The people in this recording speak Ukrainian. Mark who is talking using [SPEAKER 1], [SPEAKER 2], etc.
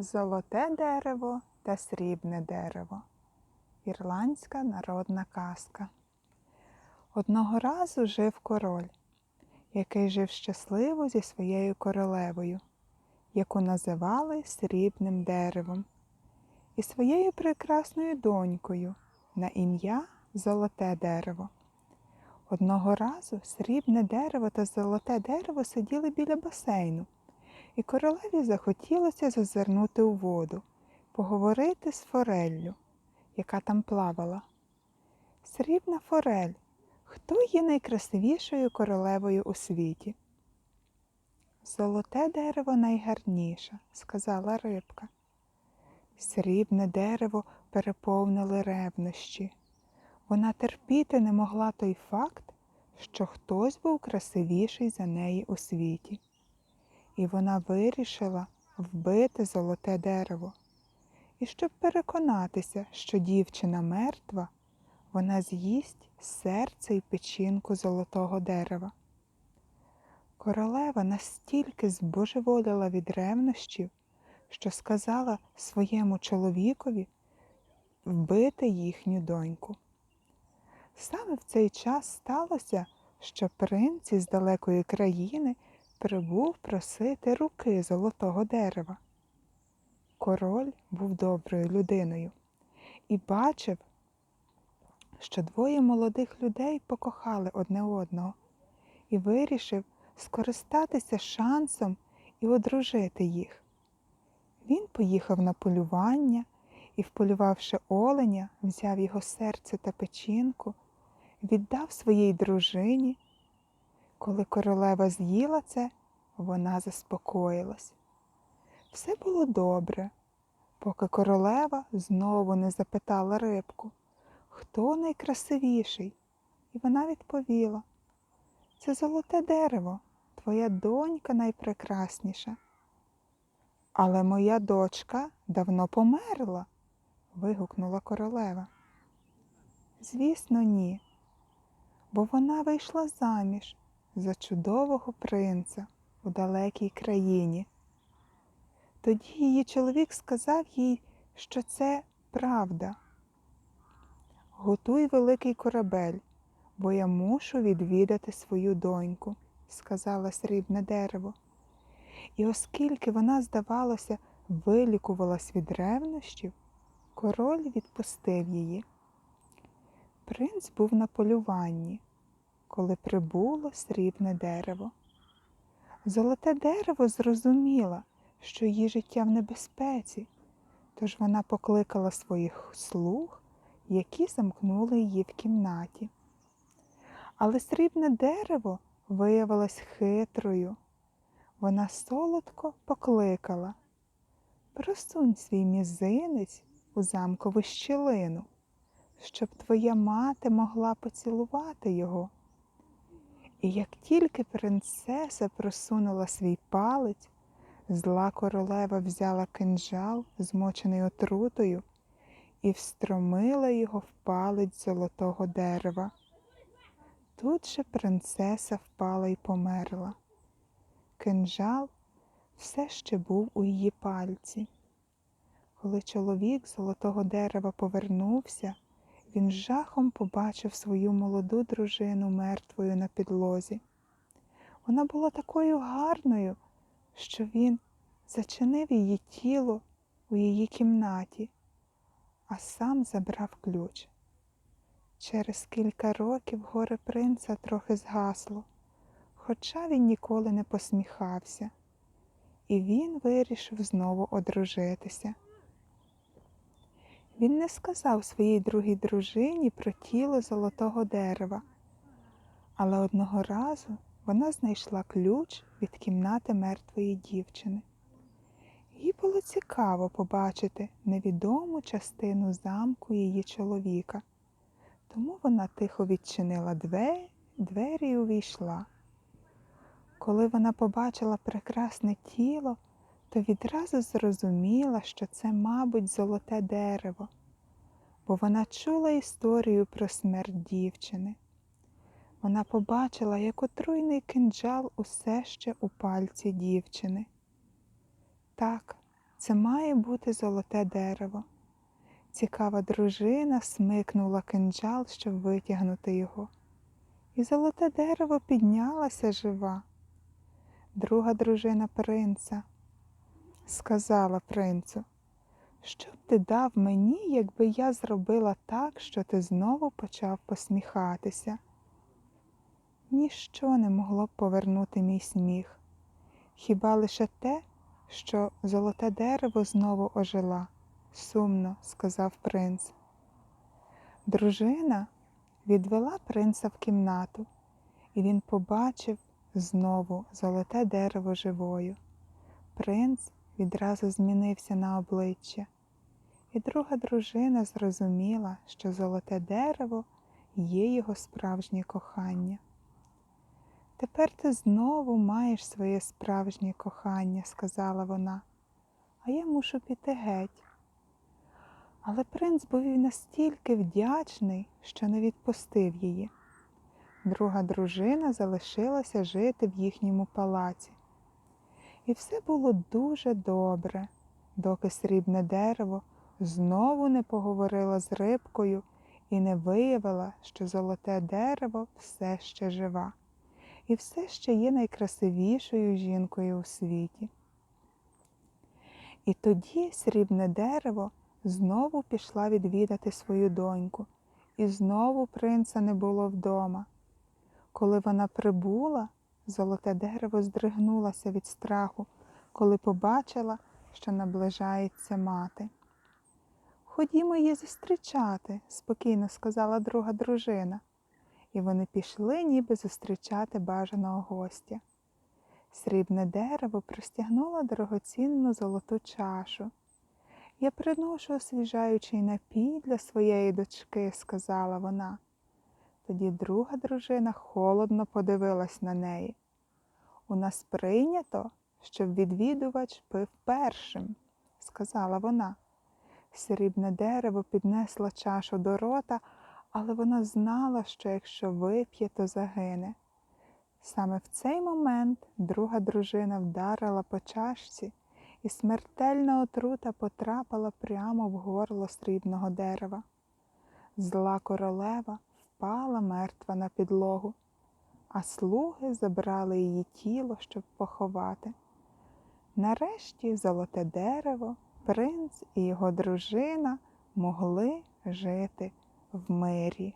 [SPEAKER 1] Золоте дерево та срібне дерево. Ірландська народна казка. Одного разу жив король, який жив щасливо зі своєю королевою, яку називали срібним деревом, і своєю прекрасною донькою на ім'я Золоте дерево. Одного разу срібне дерево та золоте дерево сиділи біля басейну, і королеві захотілося зазирнути у воду, поговорити з фореллю, яка там плавала. Срібна форель, хто є найкрасивішою королевою у світі? Золоте дерево найгарніше, сказала рибка. Срібне дерево переповнили ревнощі. Вона терпіти не могла той факт, що хтось був красивіший за неї у світі. І вона вирішила вбити золоте дерево. І щоб переконатися, що дівчина мертва, вона з'їсть серце й печінку золотого дерева. Королева настільки збожеволіла від ревнощів, що сказала своєму чоловікові вбити їхню доньку. Саме в цей час сталося, що принц із далекої країни прибув просити руки золотого дерева. Король був доброю людиною і бачив, що двоє молодих людей покохали одне одного і вирішив скористатися шансом і одружити їх. Він поїхав на полювання і, вполювавши оленя, взяв його серце та печінку, віддав своїй дружині. Коли королева з'їла це, вона заспокоїлась. Все було добре, поки королева знову не запитала рибку, хто найкрасивіший, і вона відповіла це золоте дерево, твоя донька найпрекрасніша. Але моя дочка давно померла, вигукнула королева. Звісно, ні, бо вона вийшла заміж за чудового принца у далекій країні. Тоді її чоловік сказав їй, що це правда. Готуй великий корабель, бо я мушу відвідати свою доньку, сказала срібне дерево. І оскільки вона, здавалося, вилікувалась від ревнощів, король відпустив її. Принц був на полюванні, коли прибуло срібне дерево. Золоте дерево зрозуміло, що її життя в небезпеці, тож вона покликала своїх слуг, які замкнули її в кімнаті. Але срібне дерево виявилось хитрою. Вона солодко покликала Просунь свій мізинець у замкову щілину, щоб твоя мати могла поцілувати його. І як тільки принцеса просунула свій палець, зла королева взяла кинджал, змочений отрутою, і встромила його в палець золотого дерева. Тут же принцеса впала й померла. Кинджал все ще був у її пальці. Коли чоловік золотого дерева повернувся, він з жахом побачив свою молоду дружину мертвою на підлозі. Вона була такою гарною, що він зачинив її тіло у її кімнаті, а сам забрав ключ. Через кілька років горе принца трохи згасло, хоча він ніколи не посміхався, і він вирішив знову одружитися. Він не сказав своїй другій дружині про тіло золотого дерева, але одного разу вона знайшла ключ від кімнати мертвої дівчини. Їй було цікаво побачити невідому частину замку її чоловіка, тому вона тихо відчинила двері, двері і увійшла. Коли вона побачила прекрасне тіло, то відразу зрозуміла, що це, мабуть, золоте дерево, бо вона чула історію про смерть дівчини. Вона побачила, як отруйний кинджал усе ще у пальці дівчини. Так, це має бути золоте дерево. Цікава дружина смикнула кинджал, щоб витягнути його. І золоте дерево піднялася жива. Друга дружина принца сказала принцу, що б ти дав мені, якби я зробила так, що ти знову почав посміхатися. Ніщо не могло б повернути мій сміх, хіба лише те, що золоте дерево знову ожила, сумно сказав принц. Дружина відвела принца в кімнату, і він побачив знову золоте дерево живою. Принц відразу змінився на обличчя, і друга дружина зрозуміла, що золоте дерево є його справжнє кохання. Тепер ти знову маєш своє справжнє кохання, сказала вона, а я мушу піти геть. Але принц був настільки вдячний, що не відпустив її. Друга дружина залишилася жити в їхньому палаці. І все було дуже добре, доки срібне дерево знову не поговорила з рибкою і не виявила, що золоте дерево все ще жива і все ще є найкрасивішою жінкою у світі. І тоді срібне дерево знову пішла відвідати свою доньку, і знову принца не було вдома. Коли вона прибула, золоте дерево здригнулося від страху, коли побачила, що наближається мати. Ходімо її зустрічати, спокійно сказала друга дружина і вони пішли, ніби зустрічати бажаного гостя. Срібне дерево простягнуло дорогоцінну золоту чашу. Я приношу освіжаючий напій для своєї дочки, сказала вона. Тоді друга дружина холодно подивилась на неї. У нас прийнято, щоб відвідувач пив першим, сказала вона. Срібне дерево піднесло чашу до рота, але вона знала, що якщо вип'є, то загине. Саме в цей момент друга дружина вдарила по чашці, і смертельна отрута потрапила прямо в горло срібного дерева. Зла королева впала мертва на підлогу, а слуги забрали її тіло, щоб поховати. Нарешті золоте дерево, принц і його дружина могли жити в мирі.